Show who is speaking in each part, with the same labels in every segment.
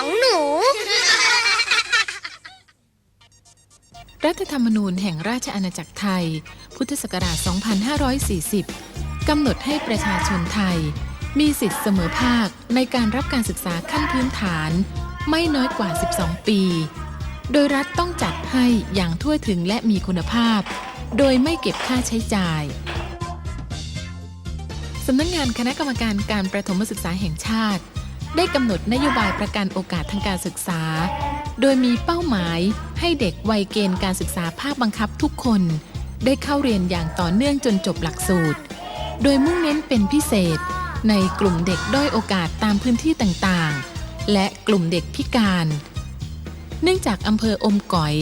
Speaker 1: ของหนู รัฐธรรมนูญแห่งราชอาณาจักรไทย พุทธศักราช 2540 กำหนดให้ประชาชนไทย มีสิทธิเสมอภาคในการรับการศึกษาขั้นพื้นฐาน ไม่น้อยกว่า 12 ปี โดยรัฐต้องจัดให้อย่างทั่วถึงและมีคุณภาพ โดยไม่เก็บค่าใช้จ่ายสำนักงงานคณะกรรมการการประถมศึกษาแห่งชาติ ได้กำหนดนโยบายประกันโอกาสทางการศึกษา โดยมีเป้าหมายให้เด็กวัยเกณฑ์การศึกษาภาคบังคับทุกคน ได้เข้าเรียนอย่างต่อเนื่องจนจบหลักสูตร โดยมุ่งเน้นเป็นพิเศษ ในกลุ่มเด็กด้อยโอกาสตามพื้นที่ต่างๆ และกลุ่มเด็กพิการ เนื่องจากอำเภออมก๋อย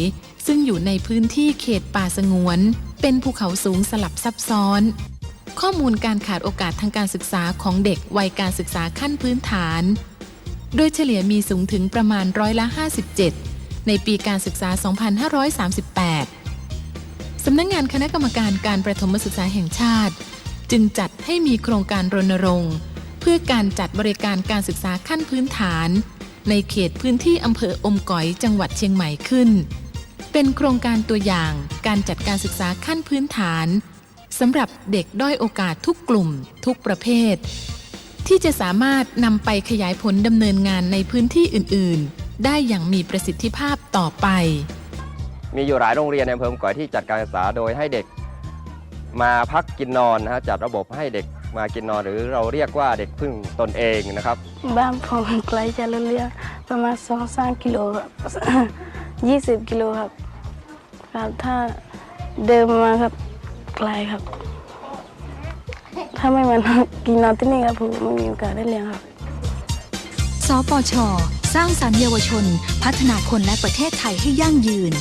Speaker 1: ซึ่งอยู่ในพื้นที่เขตป่าสงวน เป็นภูเขาสูงสลับซับซ้อน ข้อมูลการขาดโอกาสทางการศึกษาของเด็กวัยการศึกษาขั้นพื้นฐาน โดยเฉลี่ยมีสูงถึงประมาณร้อยละ 57 ในปีการศึกษา 2538 สำนักงงานคณะกรรมการการประถมศึกษาแห่งชาติ จึงจัดให้มีโครงการรณรงค์ เพื่อการจัดบริการการศึกษาขั้นพื้นฐาน ในเขตพื้นที่อำเภออมก๋อยจังหวัดเชียงใหม่ขึ้น เป็นโครงการตัวอย่างการจัดการศึกษาขั้นพื้นฐาน สำหรับเด็กด้อยโอกาสทุกกลุ่ม ทุกประเภท ที่จะสามารถนำไปขยายผลดำเนินงานในพื้นที่อื่น ๆ ได้อย่างมีประสิทธิภาพต่อไป
Speaker 2: มีอยู่หลายโรงเรียนในอำเภออมก๋อยที่จัดการศึกษาโดยให้เด็กมาพักกินนอนนะฮะจัดระบบให้เด็กมากินนอนหรือเราเรียกว่าเด็กพึ่งตนเองนะครับ
Speaker 3: บ้านผมไกลจากโรงเรียนประมาณสองสามกิโลครับยี่สิบกิโลครับครับถ้าเดินมาครับ ไกลครับ ถ้าไม่มากินนอนที่นี่ครับผมไม่มีโอกาสได้เรียนครับ
Speaker 4: สปช สร้างสรรค์เยาวชน พัฒนาคนและประเทศไทยให้ยั่งยืน